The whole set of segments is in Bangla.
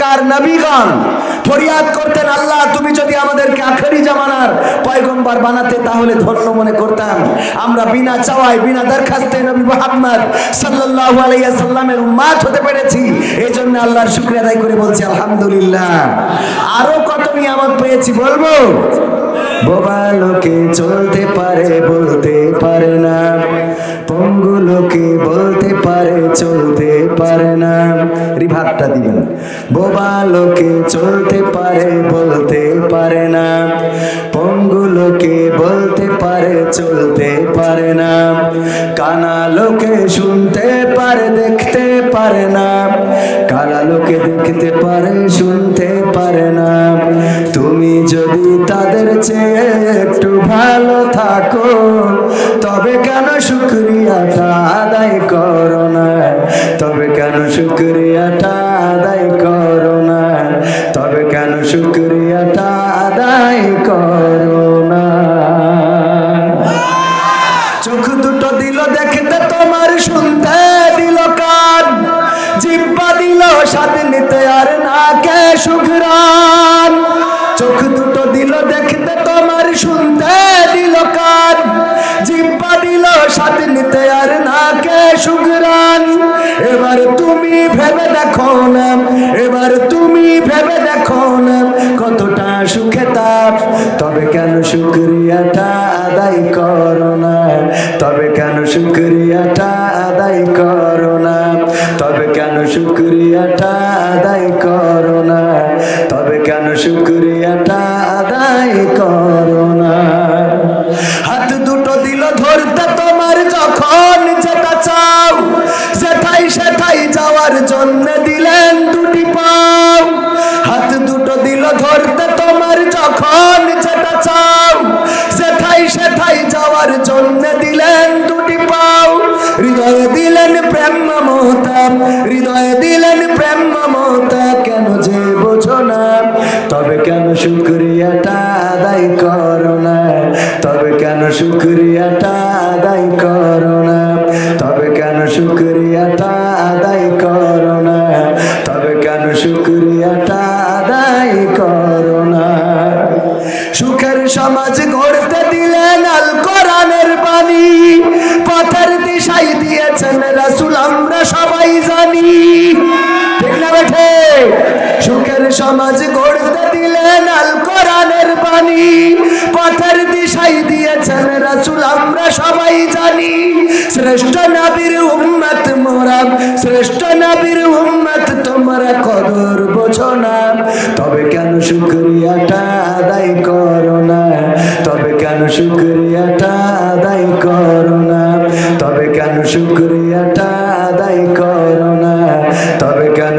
কার নবীগণ, ফরিয়াদ করতেন, আল্লাহ, তুমি যদি আমাদেরকে আখেরি জামানার বানাতে, তাহলে ধন্য মনে করতাম। আমরা বিনা বিনা দরখাস্তে নবী সাল্লাল্লাহু আলাইহি উম্মাত হতে পেরেছি। এই জন্য আল্লাহর শুকরিয়া আদায় করে বলছি, আলহামদুলিল্লাহ। আরও কত নিয়ামত পেয়েছি বলব? বোবা লোকে চলতে পারে, বলতে পারে না। পঙ্গু লোকে বলতে পারে, চলতে পারে না। রিভাবটা দিবেন। বোবা লোকে চলতে পারে, বলতে পারে না। পঙ্গু লোকে বলতে পারে, চলতে পারে না। কানা লোকে শুনতে পারে, দেখতে পারে না। কালা লোকে দেখতে পারে, শুনতে যদি তাদের চেয়ে একটু ভালো থাকো। তবে কেন শুক্রিয়াটা আদায় করো না? তবে কেন শুক্রিয়াটা আদায় করো না? তবে কেন শুক্রিয়াটা আদায় করো না? চোখ দুটো দিল দেখতে তোমার, শুনতে দিল কান। জিব্বা দিল স্বাদ নিতে আর না কে সুঘরান চোখ শুনতে দিল কান, জিব্বা দিল স্বাদ নিতে আর না কে সুঘরান এবার তুমি ভেবে দেখো না, এবার তুমি ভেবে দেখো না কতটা সুখে তাপ তবে কেন শুক্রিয়াটা আদায় করো না? তবে কেন শুক্রিয়াটা আদায় করো না? তবে কেন শুক্রিয়াটা আদায় করো না? তবে কেন শুক্রিয়াটা যাওয়ার জন্য দিলেন দুটি পাও। হৃদয়ে দিলেন প্রেম মমতা। হৃদয়ে দিলেন প্রেম মমতা। কেন যে বোঝো না? তবে কেন শুক্রিয়াটা আদায় করো না? তবে কেন শুক্রিয়াটা আদায় করো না? তবে কেন শুক্রিয়াটা আদায় করো না? তবে কেন শুক্রিয়াটা সবাই জানি। ঠিক না বেঠে সুখের সমাজ গড়তে দিলেন আল কোরআনের বাণী। পথের দিশাই দিয়েছেন রাসূল, আমরা সবাই জানি। শ্রেষ্ঠ নবীর উম্মত মোরা, শ্রেষ্ঠ নবীর উম্মত তোমরা কদর বোঝো না। তবে কেন শুক্রিয়াটা আদায় করো না? তবে কেন শুক্রিয়াটা আদায় করো না? তবে কেন শুক্রিয়াটা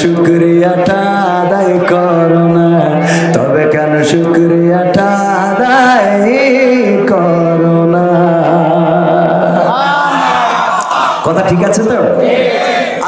শুক্রিয়াটা আদায় করো না। তবে কেন শুক্রিয়াটা আদায় করো না? কথা ঠিক আছে তো?